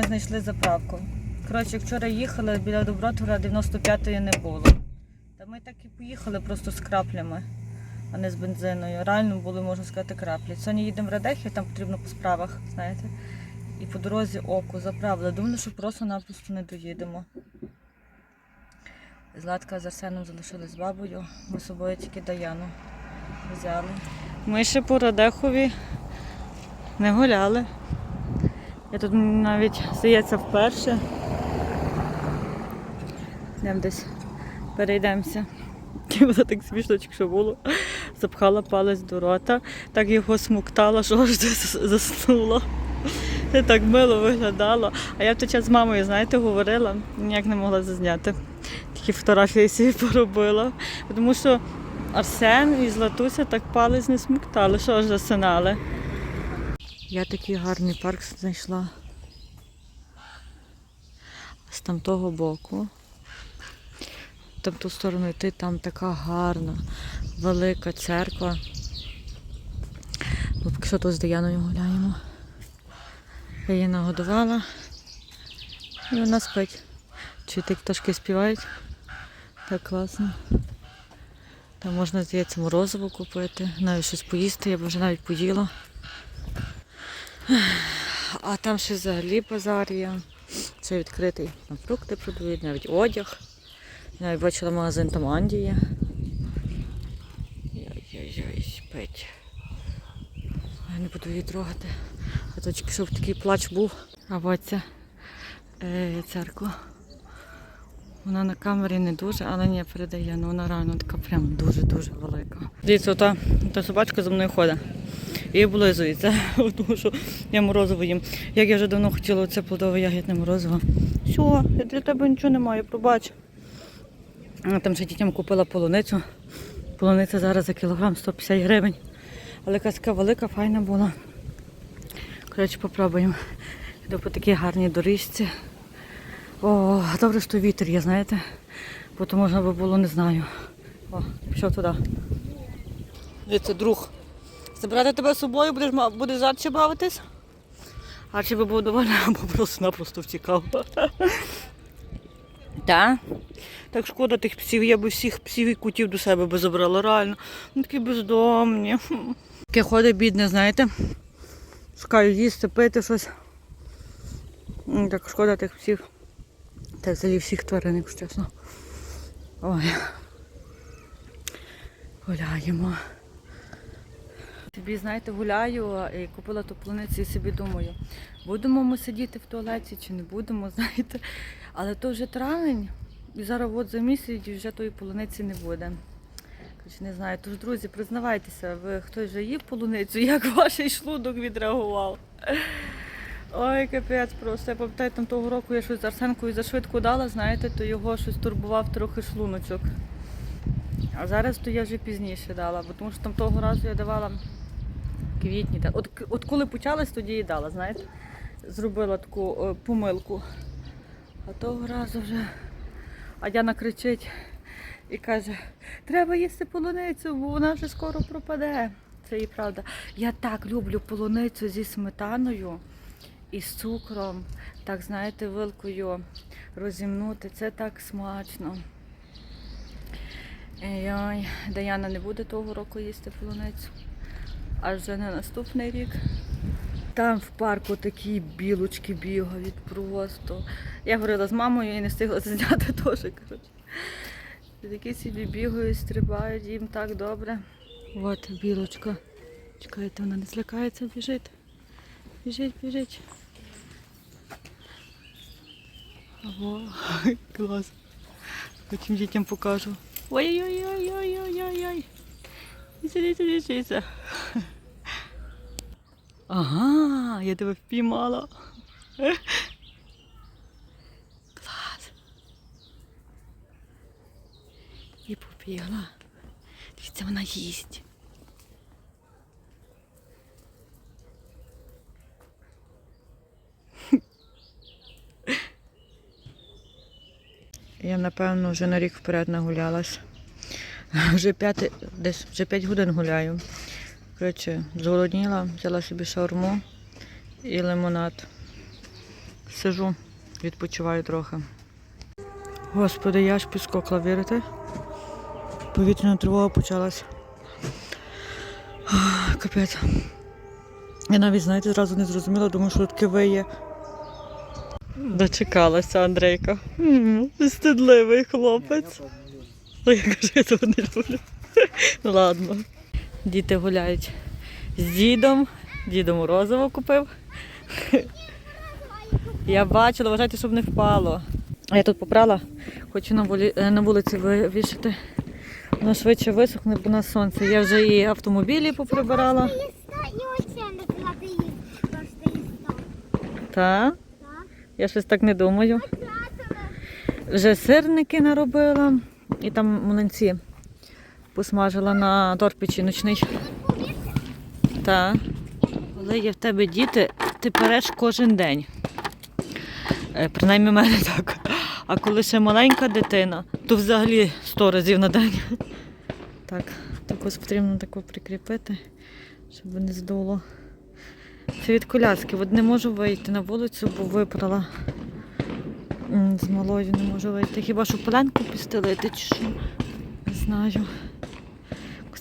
ми знайшли заправку. Коротше, вчора їхали біля Добротвора 95-ї не було. Та ми так і поїхали просто з краплями, а не з бензиною. Реально були, можна сказати, краплі. Сьогодні їдемо в Радехів, там потрібно по справах, знаєте. І по дорозі око заправили. Думали, що просто-напросто не доїдемо. Златка з Арсеном залишились з бабою. Ми з собою тільки Даяну взяли. Ми ще по Радехові не гуляли. Я тут навіть, здається, вперше. Йдемо десь перейдемося. Вона так смішно, що було. Запхала палець до рота, так його смоктала, що аж заснула. Це так мило виглядало. А я в той час з мамою, знаєте, говорила, ніяк не могла зазняти. Тільки фотографії собі поробила. Тому що Арсен і Златуся так палець не смоктали, що аж засинали. Я такий гарний парк знайшла. З там того боку. Там ту сторону йти, там така гарна, велика церква. Ми поки що тут з Дияною гуляємо. Я її нагодувала. І вона спить. Чуєте, як пташки співають. Так класно. Там можна, здається, морозиво купити, навіть щось поїсти, я б вже навіть поїла. А там ще взагалі базар є. Це відкритий. Там фрукти продають, навіть одяг. Я навіть бачила магазин там Андія. Ой-ой-ой, спить. Я не буду її трогати. А то щоб такий плач був. А ось ця е, церква. Вона на камері не дуже, але ні, передає. Ну вона реально така прям дуже-дуже велика. Дивіться, ота, та собачка за мною ходить. І облизується, тому що я морозиво їм. Як я вже давно хотіла оце плодове ягідне морозиво. Все, я для тебе нічого немає, пробач. Там ще дітям купила полуницю. Полуниця зараз за кілограм 150 гривень. Але така велика, файна була. Коротше, попробуємо. Йду по такій гарній доріжці. О, добре, що вітер є, знаєте. Бо то можна би було, не знаю. О, пішов туди. Дивіться, друг. Забрати тебе з собою, будеш, будеш з Арчі бавитись? Арчі би був довольний, або просто-напросто втікав. Так? Так шкода тих псів, я би всіх псів і кутів до себе би забрала, реально. Вони такі бездомні. Таке ходить бідне, знаєте. Шукаю їсти, пити щось. Так шкода тих псів. Так взагалі всіх тварин, якщо чесно. Ой. Гуляємо. Собі, знаєте, гуляю і купила ту полуницю і собі думаю, будемо ми сидіти в туалеті чи не будемо, знаєте. Але то вже травень, і зараз от за місяць і вже тої полуниці не буде. Не знаю. Тож, друзі, признавайтеся, ви хтось вже їв полуницю, як ваш шлунок відреагував. Ой, капець просто. Я пам'ятаю, там того року я щось з Арсенкою зашвидко дала, знаєте, то його щось турбував трохи шлуночок. А зараз то я вже пізніше дала, бо тому що там того разу я давала квітні. От, от коли почалась, тоді і дала, знаєте. Зробила таку е, помилку. А того разу вже а Діана кричить і каже, треба їсти полуницю, бо вона вже скоро пропаде. Це і правда. Я так люблю полуницю зі сметаною і з цукром. Так, знаєте, вилкою розімнути. Це так смачно. Ой, Даяна не буде того року їсти полуницю. Аж вже на наступний рік. Там в парку такі білочки бігають просто. Я говорила з мамою і не встигла це зняти теж. Такі собі бігають, стрибають, їм так добре. От білочка. Чекайте, вона не злякається, біжить. Біжить, біжить. Ого, клас. Потім дітям покажу. Ой-ой-ой-ой-ой-ой-ой. Сиди, сиди, сиди. Ага, я тебе впіймала. Клас. І побігла. Дивіться, вона їсть. Я, напевно, вже на рік вперед нагулялась. Вже п'яти, десь вже п'ять годин гуляю. Коротше, зголодніла, взяла собі шаурму і лимонад. Сижу, відпочиваю трохи. Господи, я аж підскокла, вірите? Повітряна тривога почалась. Капець. Я навіть, знаєте, зразу не зрозуміла, думаю, що таке виє. Дочекалася Андрейка. Стидливий хлопець. Я кажу, я того не люблю. Ну ладно. Діти гуляють з дідом. Дідом морозиво купив. Я бачила, вважайте, щоб не впало. А я тут попрала, хочу на, волі, е, на вулиці вивішити. Воно швидше висохне, бо на сонце. Я вже і автомобілі поприбирала. Так. Я щось так не думаю. Вже сирники наробила і там млинці посмажила на торпічі ночний. Так. Коли є в тебе діти, ти переш кожен день. Е, Принаймні в мене так. А коли ще маленька дитина, то взагалі 100 разів на день. Так, також потрібно таку прикріпити, щоб не здуло. Це від коляски. От не можу вийти на вулицю, бо випрала. З малою не можу вийти. Хіба що пеленку підстелити чи що? Не знаю.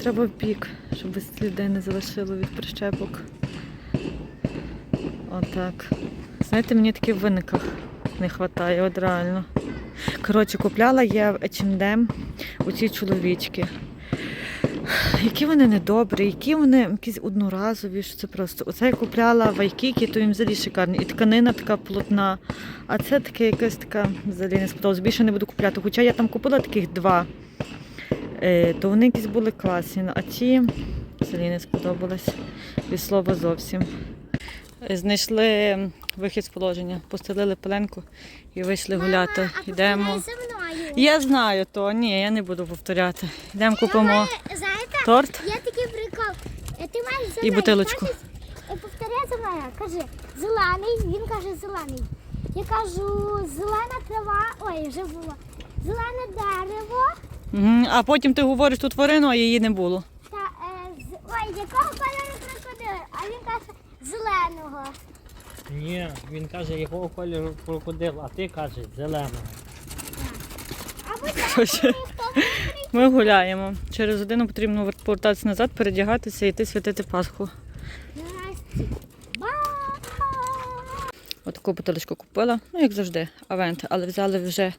Треба в бік, щоб сліди не залишило від прищепок. Отак. Знаєте, мені таки в виниках не вистачає, от реально. Коротше, купляла я в H&M оці чоловічки. Які вони недобрі, які вони якісь одноразові, що це просто. Оце я купляла в Айкікі, то їм взагалі шикарні. І тканина така плотна. А це таке якась така взагалі не сподобалось. Більше не буду купляти. Хоча я там купила таких два, то вони якісь були класні. А ті взагалі не сподобалось. Від слова зовсім. Е, Знайшли вихід з положення, постелили пеленку і вийшли гуляти. А Йдемо. Я знаю то, ні, я не буду повторяти. Йдемо купимо Знаєте, торт. є такий прикол. Е, Ти маєш І бутилочку. е, Повторяй за мною. Каже, зелений, він каже зелений. Я кажу, зелена трава, ой, вже було. Зелене дерево Мгм, А потім ти говориш ту тварину, а її не було. та е, з... ой, якого кольору крокодил? А він каже зеленого. Ні, він каже, якого кольору крокодил, а ти кажеш зеленого. Ми гуляємо. Через годину потрібно вер- повертатися назад, передягатися і йти святити Пасху. Ба! Отаку бутилочку купила, ну як завжди, авент, але взяли вже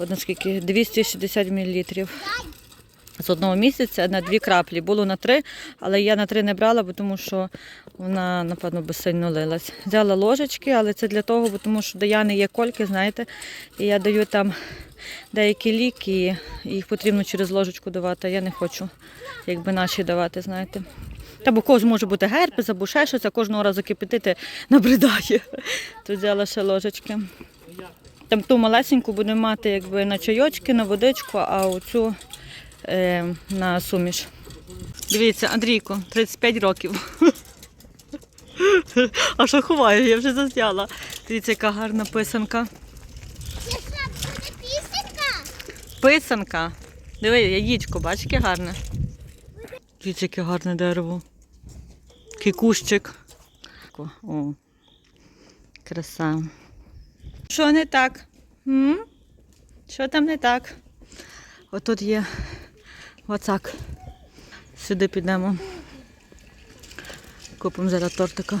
от наскільки 260 мл. З одного місяця на дві краплі. Було на три, але я на три не брала, бо тому що вона, напевно, безсильно лилась. Взяла ложечки, але це для того, бо тому що до Яни є кольки, знаєте, і я даю там деякі ліки, і їх потрібно через ложечку давати, а я не хочу, якби наші давати, знаєте. Та бо когось може бути герпес або ще щось, а кожного разу кипятити набридає. Тут взяла ще ложечки. Там ту малесеньку будемо мати якби на чайочки, на водичку, а оцю е, на суміш. Дивіться, Андрійко, 35 років. А що ховаю, я вже зазняла. Дивіться, яка гарна писанка. Писанка. Диви, яєчко, бачиш, яке гарне. Дивіться, яке гарне дерево. Який кущик. О, краса. Що не так? М? Що там не так? Отут є вацак. Сюди підемо. Купимо зараз тортика.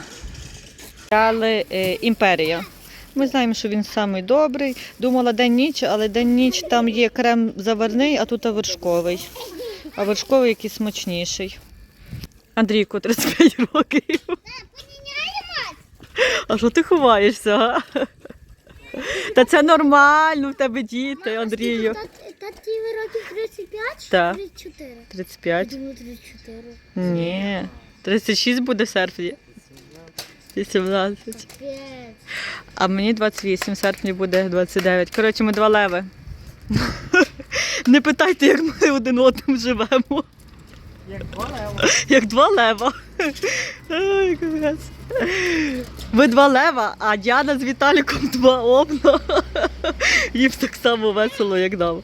Взяли е, імперія. Ми знаємо, що він самий добрий. Думала день-ніч, але день-ніч там є крем заварний, а тут вершковий. А вершковий якийсь смачніший. Андрійку, 35 років. А що ти ховаєшся? га? Та це нормально в тебе діти, Андрію. Таті років 35 чи Так. 34? 35. Думаю, 34. Ні. 36 буде в серпні. 18. А мені 28, в серпні буде 29. Коротше, ми два леви. Не питайте, як ми один одним живемо. Як лева. Як два лева. Ай, капець. Ви два лева, а Діана з Віталіком два овна. Їм так само весело, як нам.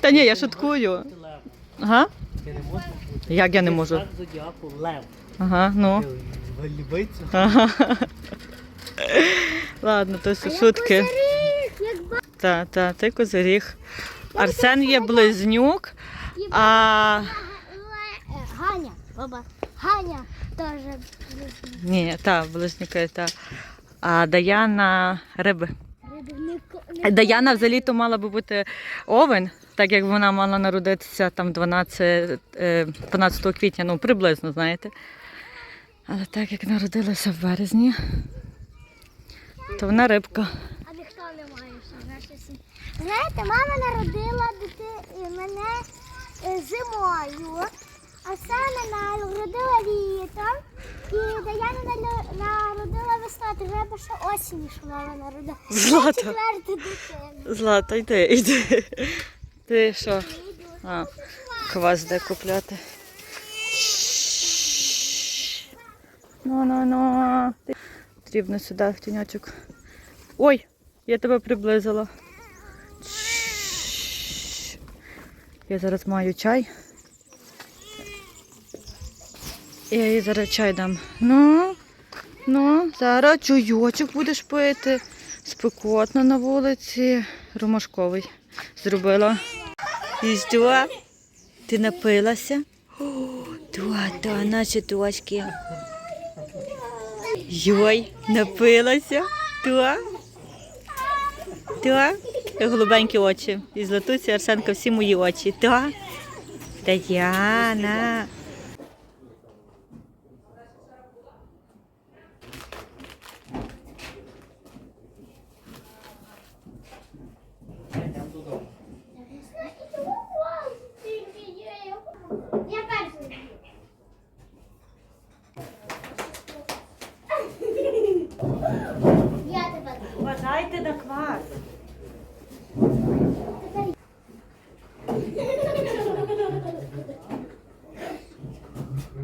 Та ні, я шуткую. Ти лев. Ага. Ти не можеш. Як я не можу? знак зодіаку лев. Ага, ну. Ти Львиця. Ага. Ладно, то все шутки. Та, та, ти козиріг. Арсен є близнюк, а Ганя, баба. Ганя теж. близнюк. ні, та, близнюки, та. А Даяна риби. Даяна взагалі-то мала би бути овен, так як вона мала народитися там 12, е, 12 квітня, ну приблизно, знаєте. Але так як народилася в березні, то вона рибка. А ніхто не має що. Знаєте, мама народила дити... е, мене е, зимою, а саме народила літом. І Даяна народила весна, то треба ще осінь, що мама народила. Злата. Злата, йди, йди. Ти що? А, квас де купляти. Ну, ну, ну. Потрібно сюди в тіньочок. Ой, я тебе приблизила. Я зараз маю чай. Я їй зараз чай дам. Ну, ну, зараз чайочок будеш пити. Спекотно на вулиці. Ромашковий зробила. І що? Ти напилася? О, Туа, та, наші точки. Йой, напилася. Туа. Туа. Голубенькі очі. І златуся Арсенка всі мої очі. Туа. Тетяна. Я перший. Я тебе. Вважайте на квас.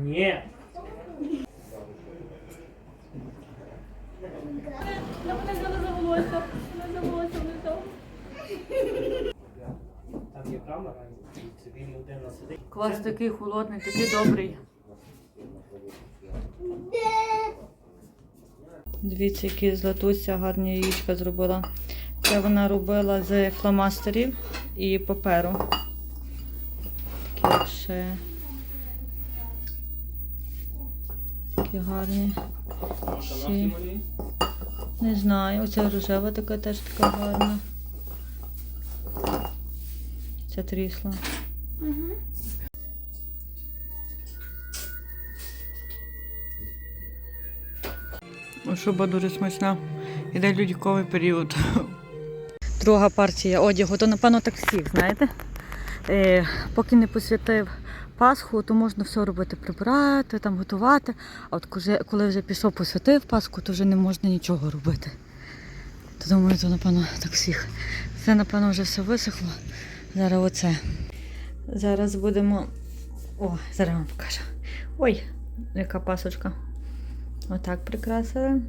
Ні. Там є камера, і собі людина сидить. Квас такий холодний, такий добрий. Дивіться, які златуся гарні яєчка зробила. Це вона робила з фломастерів і паперу. Такі ще такі гарні. Ще. Не знаю, оця рожева така теж така гарна. Це трісла. Шуба дуже смачна. Іде людяковий період. Друга партія одягу, то напевно так всіх, знаєте. Е, поки не посвятив Пасху, то можна все робити, прибирати, там, готувати. А от коли вже пішов посвятив Пасху, то вже не можна нічого робити. То думаю, то напевно так всіх. Це, напевно, вже все висохло. Зараз оце. Зараз будемо. О, зараз вам покажу. Ой, яка пасочка. Отак прикрасили.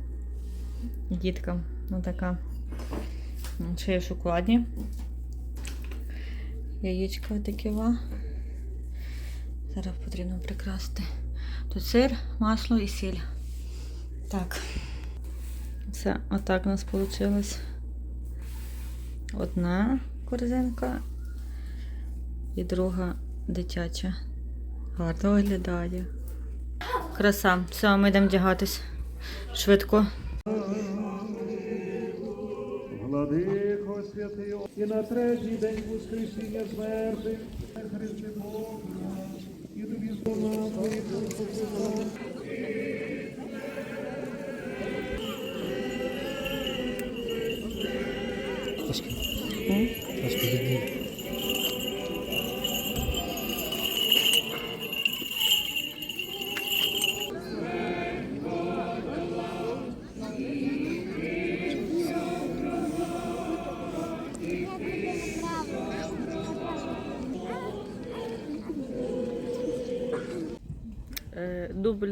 І діткам отака. Ще є шоколадні. Яєчка отаківа. Зараз потрібно прикрасити. Тут сир, масло і сіль. Так. Все, отак у нас вийшло. Одна корзинка і друга дитяча. Гарно виглядає. Краса. Все, ми йдемо вдягатись. Швидко. Владико святий, і на третій день воскресіння з мертвих, Христи Бога, і тобі твої Трошки. Трошки відійде.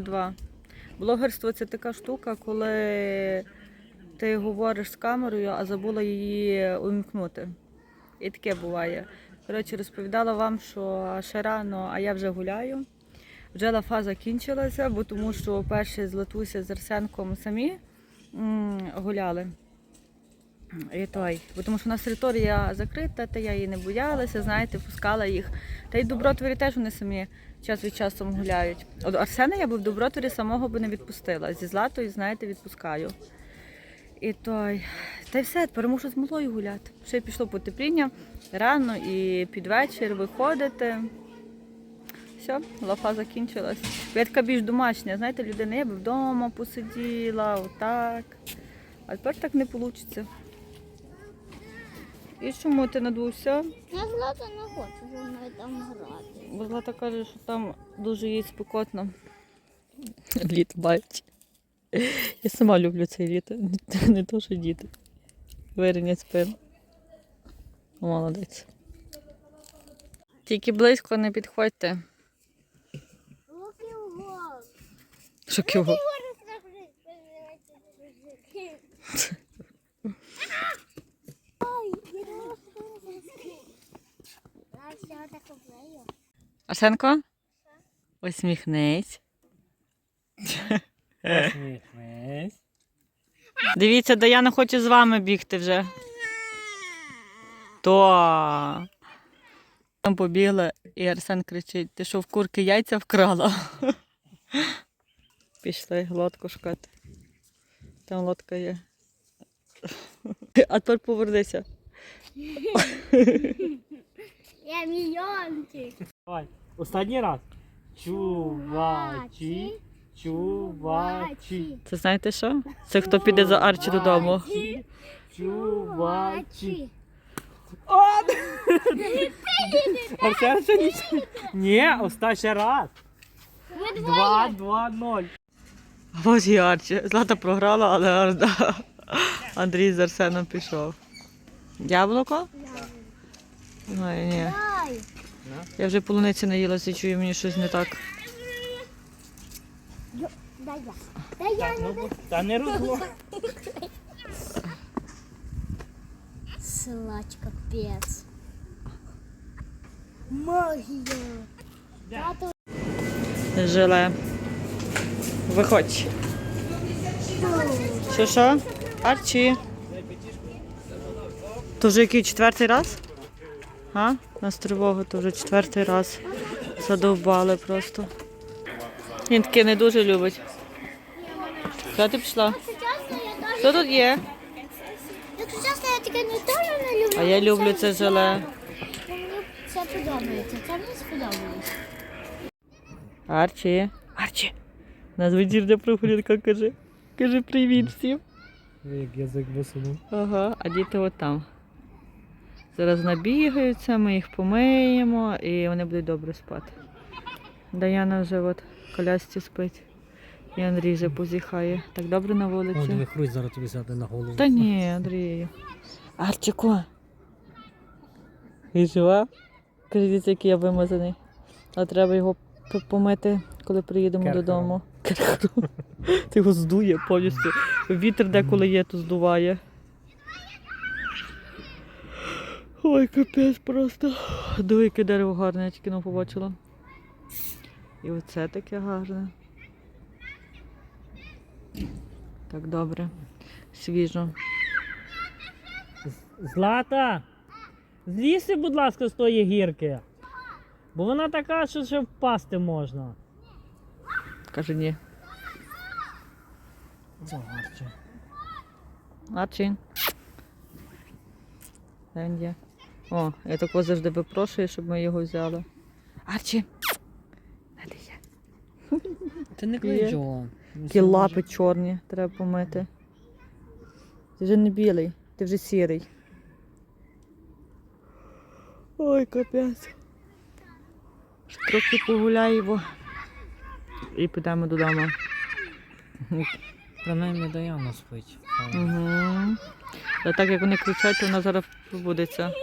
2. Блогерство це така штука, коли ти говориш з камерою, а забула її увімкнути. І таке буває. Коротше, розповідала вам, що ще рано, а я вже гуляю. Вже лафа кінчилася, бо тому що перше з Латуся з Арсенком самі гуляли. І той, бо тому що у нас територія закрита, та я її не боялася, знаєте, пускала їх. Та й добротворі теж вони самі час від часу гуляють. От Арсена я би в добротворі самого би не відпустила. Зі златою, знаєте, відпускаю. І той. Та й все, тепер мушу з малою гуляти. Ще пішло потепління рано і під вечір виходити. Все, лафа закінчилась. Я така більш домашня, знаєте, людина, я би вдома посиділа, отак. А тепер так не вийде. І чому ти надувся? Я злата не хочу зі мною там грати. Бо Злата каже, що там дуже їй спекотно. Літо бачить. Я сама люблю це літо, не то, що діти. Вирівнять спину. Молодець. Тільки близько не підходьте. Що кого? Ой, я думала, що ти не заскрив. Я все так облею. Арсенко? Усміхнись. Посміхнись. Дивіться, Даяна хоче з вами бігти вже. То. Там побігла, і Арсен кричить: ти що в курки яйця вкрала? Пішли лодку шукати. Там лодка є. А тепер повернися. Я мільйончик. Давай. Останній раз. Чувачі. Чувачі. Це знаєте що? Це хто піде за Арчі додому. Чувачі. Арсен ще нічого. Ні, останній раз. Ми Два, два, ноль. Ось і Арчі. Злата програла, але Андрій з Арсеном пішов. Яблуко? Ой, ні. Я вже полуниці наїлася і чую, мені щось не так. Дай я. Дай я. Ну, та не розло. Силачка пец. Магія. Тато. Желе. Виходь. Що що? Арчі. То вже який четвертий раз? А? Нас тривога, то вже четвертий раз. Задовбали просто. Він таке не дуже любить. Куди ти пішла? Що тут є? Якщо чесно, я таке не теж не люблю. А я люблю це це желе. Мені це подобається. Це мені сподобалось. Арчі. Арчі. Нас вечірня прогулянка каже. Каже привіт всім. Як язик висунув. Ага, а діти от там. Зараз набігаються, ми їх помиємо і вони будуть добре спати. Даяна вже от в колясці спить. І Андрій вже позіхає. Так добре на О, вулиці. диви, хрусь зараз тобі сяде на голову. Та ні, Андрію. Арчику. І жива? Каже, дивіться, який я вимазаний. А треба його помити, коли приїдемо Керхером. додому. Ти його здує повністю. Вітер деколи є, то здуває. Ой, капець просто. Диви, яке дерево гарне, я тільки не побачила. І оце таке гарне. Так добре. Свіжо. Злата! Злізьте, будь ласка, з тої гірки. Бо вона така, що ще впасти можна. Каже, ні. Загарче. Арчі. Де він є? О, я такого завжди випрошую, щоб ми його взяли. Арчі. Ти не клич Є. Такі лапи чорні, треба помити. Ти вже не білий, ти вже сірий. Ой, капець. Трохи погуляємо. І підемо додому. Принаймні Даяна спить. Угу. А так як вони кричать, вона зараз пробудеться.